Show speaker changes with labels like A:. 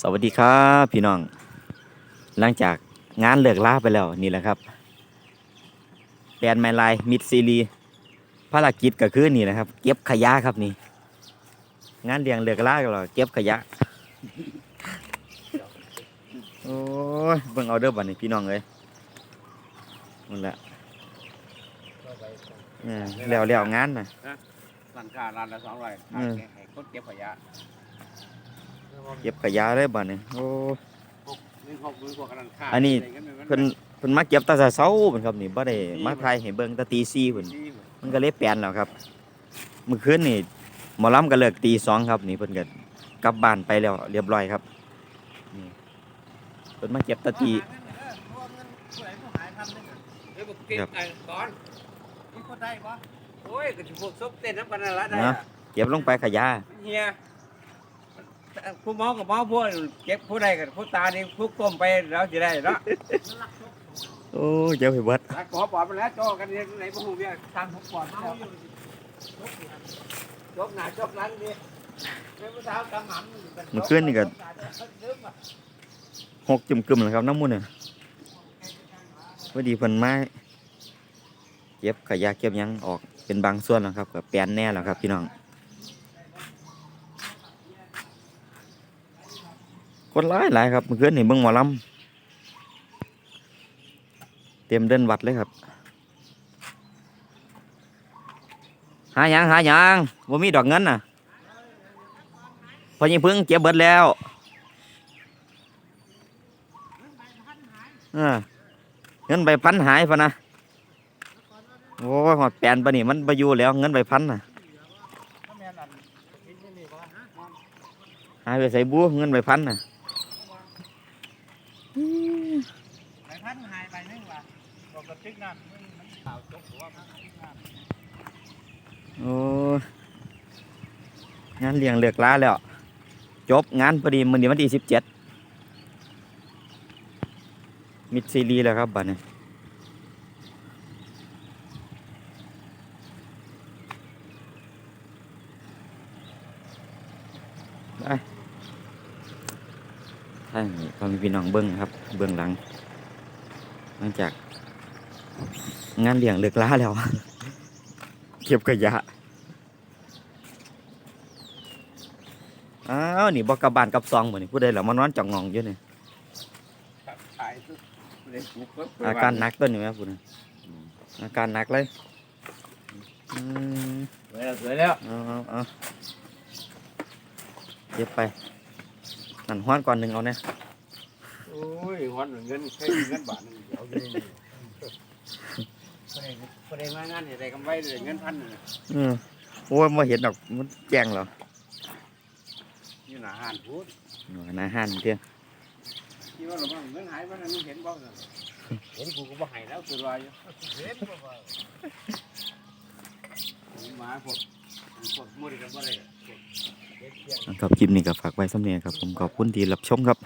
A: สวัสดีครับพี่น้อง หลังจากงานเลิกลาไปแล้วนี่แหละครับแปลนไมลายมิดซีรีภารกิจก็คือนี่นะครับ เก็บขยะครับนี่ งานเลี้ยงเลิกลากันแล้วเก็บขยะ โอ้ยเบิ่งเอาเด้อบัดนี้พี่น้องเอ้ยนั่นแหละเออแล้วแล้วงานน่ะ
B: ร้านค้าร้านละสองร้อย
A: อืม
B: ให้คนเก็บขยะ
A: เก็บขยะเลยบัดนี้โอ้
B: พวกนี่พวกมือพวกร้านค้า
A: อันนี้ะ
B: ไรงี้ย
A: เพิ่นเพิ่นมาเก็บตั้งแต่เช้าเพิ่นครับนี่บ่ได้มาถ่ายให้เบิ่งแต่ตี4เพิ่น
B: ที่
A: มันก็เลยแปลนแล้วครับเมื่อคืนนี่หมอลำก็เลิกตีสองครับนี่เพิ่นก็กลับบ้านไปแล้วเรียบร้อยครับนี่เพิ่นมาเก็บแตะตี
B: เอ้ยบอกเก็บ
A: ครับ
B: ไอ้ก่อนมีคนได้ปะโอ้ยก็จะพวกซบเต้นน้ำกันนั่นละได้
A: นะ
B: อะ
A: เก็บลงไปขยะ
B: มันเฮีย ผู้เมากับเมาพวกเก็บผู้ใดกับผู้ตานี่ผู้ก้มไปแล้วจะได้เนาะ
A: โอ้เก็บไปเบิด
B: รักขอปอดไปแล้วโจอกันเรียนไหนพวกหูเนี่ยทางผมปอดแล้วจบหน้าจบหลังดิไม่ผู้สาวกำหำ
A: เมื่อคืนนี่ก็หกจุ่มกึมเลยครับน้ำมูลเนี่ยพอดีเพิ่นมาเก็บขยะเก็บยังออกเป็นบางส่วนแล้วครับก็แปลนแน่แล้วครับพี่น้อง คนร้ายหลายครับเมื่อคืนนี่เบิ่งหมอลำเต็มเดินวัดเลยครับ หาหยังหาหยังบ่มีดอกเงินน่ะพอยิงพึ่งเก็บเบิดแล้วเงินใบพันหายพะนะโอ้ยหอดแปนปะนี่มันไปอยู่แล้ว เงินใบพันน่ะหายไปใส่บัวเงินใบพันน่ะ
B: ไปพันหายไปนึงว่ะ บอกกระติกน้ำมันขาวจบหัวมันกระติกน้ำ
A: โอ้งานเลี้ยงเลือกลาแล้ว จบงานพอดีมันนี้วันที่สิบเจ็ดมิดซีรีส์แล้วครับบัดนี้ไปท่านพอมีพี่น้องเบิ้งครับ เบื้องหลัง หลังจาก งานเลี้ยงเลือกลาแล้ว เก็บขยะอ้าวนี่บอกกลับบ้านกลับซองหมดนี่ผู้ใดเหล่ามานอนจ่องงองอยู่นี่
B: ขายทุกเลยปลูกปุ๊บ
A: อาการหนักตัวนี้ไหมพูดนะอาการหนักเลยอืม
B: สวยแล้วสวยแล้ว
A: เอาเอาเอาเก็บไปนั่นห้อนก่อนหนึ่งเอาเนี่ย
B: โอ้ยวันหนึ่งเงินแค่เงินบาทหนึงเดี๋ยวเลย คนใดมางานอะไรกำไรเลยเงินพันหนึ่ง
A: อืมโอ้ยมาเห็นดอกมันแจ้งเหรอ
B: อยู่หน้าห้านพูด
A: หน่อยนะฮันเที่ย
B: ที่ว่าเราบ้างเงินหายวันนั้นมึงเห็นบ้างเห็นกูก็บ่ใหายแล้วตัวลอยอยู่เห็นบ่บ่หมาพวกพวกมือกันบ่ได้พวกเด็กเสียง
A: ครับคลิปนี้ก็ฝากไว้สำเนียงครับผมขอบคุณที่รับชมครับ